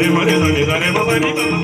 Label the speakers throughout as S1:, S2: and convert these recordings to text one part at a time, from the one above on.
S1: रे मध्ये रे रे बाबा नी बाबा नी.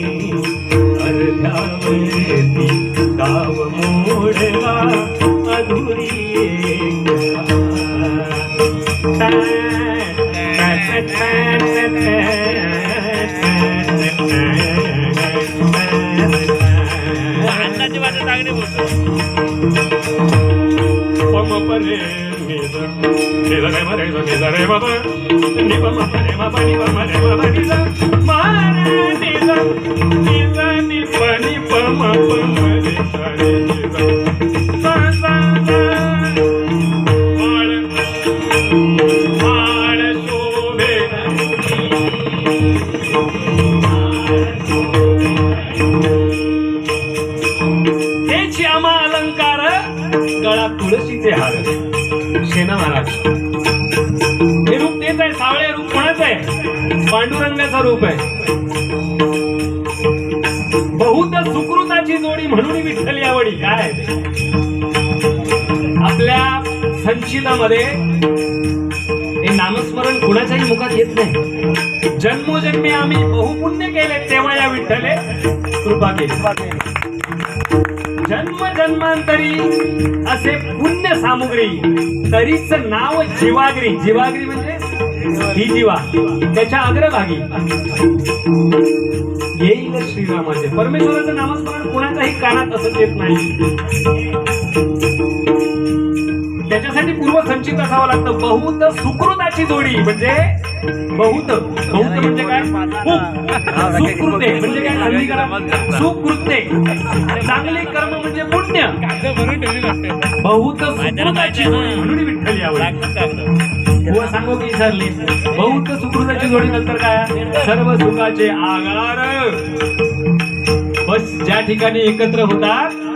S2: अन्नाची वाटत चांगली बोलतो.
S1: पम परे निज निज रे मरे ज निज रे बाबा नि पम परे मा रे बाबा निज मारे निज निज नि पनी पम रे रे निज गळा तुळशीचे हार. शेना महाराज. हे रूप तेच आहे सावळे रूप कोणाचं आहे. पांडुरंगाचा रूप आहे. बहुत सुकृताची जोडी म्हणून विठ्ठल यावडी. काय? आपल्या संचितामध्ये हे नामस्मरण कुणाच्याही मुखात येत नाही. जन्मोजन्मी आम्ही बहुपुण्य केले तेव्हा या विठ्ठले कृपा केली. जन्म जन्मांतरी असे पुण्य सामुग्री तरीच नाव जीवाग्री. जीवाग्री म्हणजे? ही जीवा त्याच्या अग्रभागी. येईल श्रीरामाचे. परमेश्वराचं नामस्मरण कोणाच्याही कानात असं येत नाही. त्याच्यासाठी पूर्वसंचित असावं लागतं. बहुत सुकृताची जोडी म्हणजे बहुत बहुत म्हणजे काय? खूप. सुकृते म्हणजे काय? हल्ली करा. सुकृते. चांगले कर्म म्हणजे पुण्य. बहुत सुकृताची म्हणून विठ्ठल यावं. बुवा सांगू की विसरली. बहुत सुकृताची जोडी नंतर काय? सर्व सुखाचे आगार. बस ज्या ठिकाणी एकत्र होतात